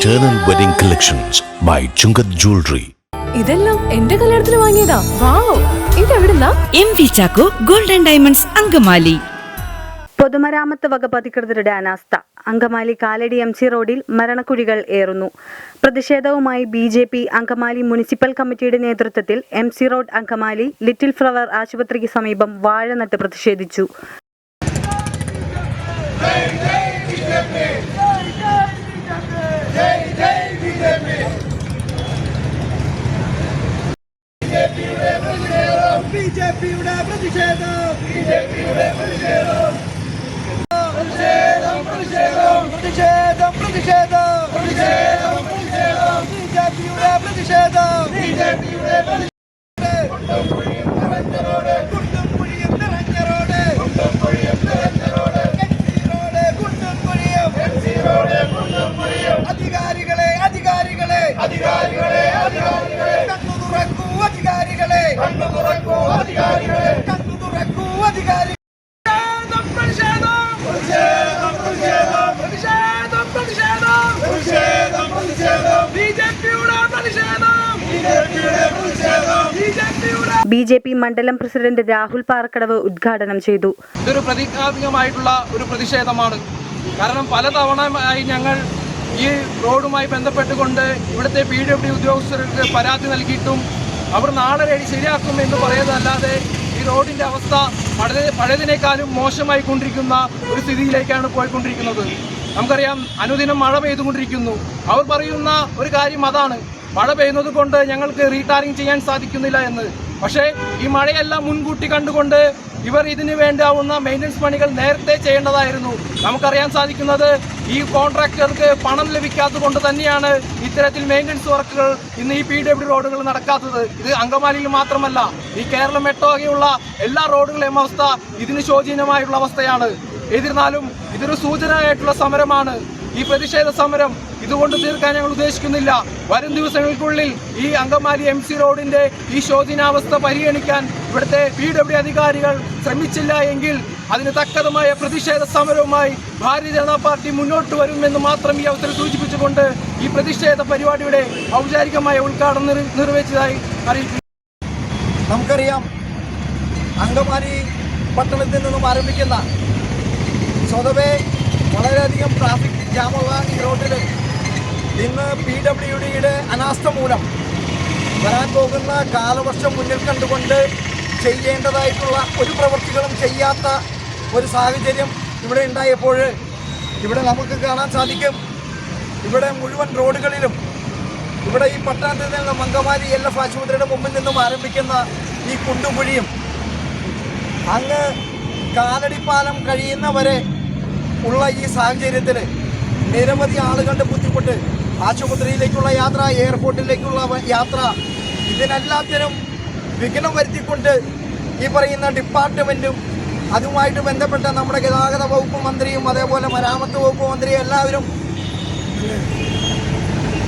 Eternal Wedding Collections by Chungat Jewelry. ഇതെല്ലാം എന്റെ കല്യാണത്തിന് വാങ്ങിയതാ. Wow ഇതെവിടുന്നാ? M V Chacko golden diamonds Angamaly. പൊതുമരാമത്ത് വകുപ്പ് അധികൃതരുടെ അനാസ്ഥ. അങ്കമാലി കാലടി എം സി റോഡിൽ മരണക്കുഴികൾ ഏറുന്നു. പ്രതിഷേധവുമായി B J P Angamaly municipal കമ്മിറ്റിയുടെ നേതൃത്വത്തിൽ M C road Angamaly little flower ആശുപത്രിക്ക് സമീപം വാഴ നട്ട് പ്രതിഷേധിച്ചു. ബിജെപിയുടെ പ്രതിഷേധം. ബിജെപിയുടെ പ്രതിഷേധം. പ്രതിഷേധം പ്രതിഷേധം പ്രതിഷേധം പ്രതിഷേധം. പ്രതിഷേധം പ്രതിഷേധം. ബിജെപിയുടെ പ്രതിഷേധം. ബിജെപിയുടെ കുണ്ടും ബി ജെ പി മണ്ഡലം പ്രസിഡന്റ് രാഹുൽ പാറക്കടവ് ഉദ്ഘാടനം ചെയ്തു. ഇതൊരു പ്രതീകാത്മകമായിട്ടുള്ള ഒരു പ്രതിഷേധമാണ്. കാരണം പലതവണയായി ഞങ്ങൾ ഈ റോഡുമായി ബന്ധപ്പെട്ടുകൊണ്ട് ഇവിടുത്തെ പി ഡബ്ല്യു ഉദ്യോഗസ്ഥർക്ക് പരാതി നൽകിയിട്ടും അവർ നാളെ റെഡി ശരിയാക്കും എന്ന് പറയുന്നതല്ലാതെ ഈ റോഡിന്റെ അവസ്ഥ പഴയ പഴയതിനേക്കാളും മോശമായി കൊണ്ടിരിക്കുന്ന ഒരു സ്ഥിതിയിലേക്കാണ് പോയിക്കൊണ്ടിരിക്കുന്നത്. നമുക്കറിയാം അനുദിനം മഴ പെയ്തുകൊണ്ടിരിക്കുന്നു. അവർ പറയുന്ന ഒരു കാര്യം അതാണ്. മഴ പെയ്യുന്നത് കൊണ്ട് ഞങ്ങൾക്ക് റീടാറിങ് ചെയ്യാൻ സാധിക്കുന്നില്ല എന്ന്. പക്ഷേ ഈ മഴയെല്ലാം മുൻകൂട്ടി കണ്ടുകൊണ്ട് ഇവർ ഇതിന് വേണ്ടാവുന്ന മെയിന്റനൻസ് പണികൾ നേരത്തെ ചെയ്യേണ്ടതായിരുന്നു. നമുക്കറിയാൻ സാധിക്കുന്നത് ഈ കോൺട്രാക്ടർക്ക് പണം ലഭിക്കാത്തത് കൊണ്ട് തന്നെയാണ് ഇത്തരത്തിൽ മെയിന്റനൻസ് വർക്കുകൾ ഇന്ന് ഈ പി ഡബ്ല്യു റോഡുകൾ നടക്കാത്തത്. ഇത് അങ്കമാലിയിൽ മാത്രമല്ല ഈ കേരളം എട്ടോകെയുള്ള എല്ലാ റോഡുകളെയും അവസ്ഥ ഇതിന് ശോചനീയമായുള്ള അവസ്ഥയാണ്. എന്നിരുന്നാലും ഇതൊരു സൂചനയായിട്ടുള്ള സമരമാണ്. ഈ പ്രതിഷേധ സമരം ഇതുകൊണ്ട് തീർക്കാൻ ഞങ്ങൾ ഉദ്ദേശിക്കുന്നില്ല. വരും ദിവസങ്ങൾക്കുള്ളിൽ ഈ അങ്കമാലി എം സി റോഡിന്റെ ഈ ശോചനാവസ്ഥ പരിഗണിക്കാൻ ഇവിടുത്തെ പി ഡബ്ല്യു അധികാരികൾ ശ്രമിച്ചില്ല എങ്കിൽ അതിന് തക്കതുമായ പ്രതിഷേധ സമരവുമായി ഭാരതീയ ജനതാ പാർട്ടി മുന്നോട്ട് വരുമെന്ന് മാത്രം ഈ അവസരം സൂചിപ്പിച്ചുകൊണ്ട് ഈ പ്രതിഷേധ പരിപാടിയുടെ ഔപചാരികമായ ഉദ്ഘാടനം നിർ- നിർവഹിച്ചതായി അറിയിക്കുന്നു. നമുക്കറിയാം അങ്കമാലി പട്ടണത്തിൽ നിന്നും ആരംഭിക്കുന്ന സ്വതവേ വളരെയധികം ട്രാഫിക് ജാമുള്ള ഈ റോഡിൽ ഇന്ന് പി ഡബ്ല്യു ഡിയുടെ അനാസ്ഥ മൂലം വരാൻ പോകുന്ന കാലവർഷം മുന്നിൽ കണ്ടുകൊണ്ട് ചെയ്യേണ്ടതായിട്ടുള്ള ഒരു പ്രവൃത്തികളും ചെയ്യാത്ത ഒരു സാഹചര്യം ഇവിടെ ഉണ്ടായപ്പോൾ ഇവിടെ നമുക്ക് കാണാൻ സാധിക്കും. ഇവിടെ മുഴുവൻ റോഡുകളിലും ഇവിടെ ഈ പട്ടണത്തിൽ നിന്ന് മംഗമാരി എൽ എഫ് ആശുപത്രിയുടെ മുമ്പിൽ നിന്നും ആരംഭിക്കുന്ന ഈ കുണ്ടുകുഴിയും അങ്ങ് കാലടിപ്പാലം കഴിയുന്നവരെ ഉള്ള ഈ സാഹചര്യത്തിൽ നിരവധി ആളുകളുടെ ബുദ്ധിമുട്ട് ആശുപത്രിയിലേക്കുള്ള യാത്ര എയർപോർട്ടിലേക്കുള്ള യാത്ര ഇതിനെല്ലാത്തിനും വിഘ്നം വരുത്തിക്കൊണ്ട് ഈ പറയുന്ന ഡിപ്പാർട്ട്മെന്റും അതുമായിട്ട് ബന്ധപ്പെട്ട നമ്മുടെ ഗതാഗത വകുപ്പ് മന്ത്രിയും അതേപോലെ മരാമത്ത് വകുപ്പ് മന്ത്രിയും എല്ലാവരും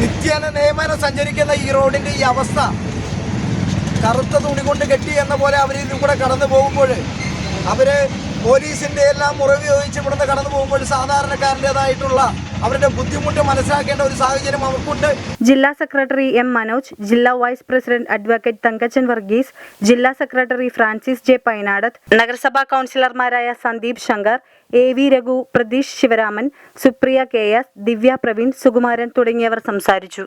നിത്യേന നിയമനം സഞ്ചരിക്കുന്ന ഈ റോഡിന്റെ ഈ അവസ്ഥ കറുത്ത തുണി കൊണ്ട് കെട്ടി എന്ന പോലെ അവർ ഇതിൽ കൂടെ കടന്നു പോകുമ്പോൾ അവർ പോലീസിന്റെ എല്ലാം ചോദിച്ച് ഇവിടുന്ന് കടന്നു പോകുമ്പോൾ സാധാരണക്കാരന്റെതായിട്ടുള്ള അവരുടെ ബുദ്ധിമുട്ട് മനസ്സിലാക്കേണ്ട ഒരു സാഹചര്യം അവർക്കുണ്ട്. ജില്ലാ സെക്രട്ടറി എം മനോജ് ജില്ലാ vice president advocate Thankachan Varghese ജില്ലാ സെക്രട്ടറി ഫ്രാൻസിസ് ജെ പൈനാടത്ത് നഗരസഭാ കൗൺസിലർമാരായ Sandeep Shankar A V Raghu Pratheesh Sivaraman Supriya K S Divya Praveen Sukumaran തുടങ്ങിയവർ സംസാരിച്ചു.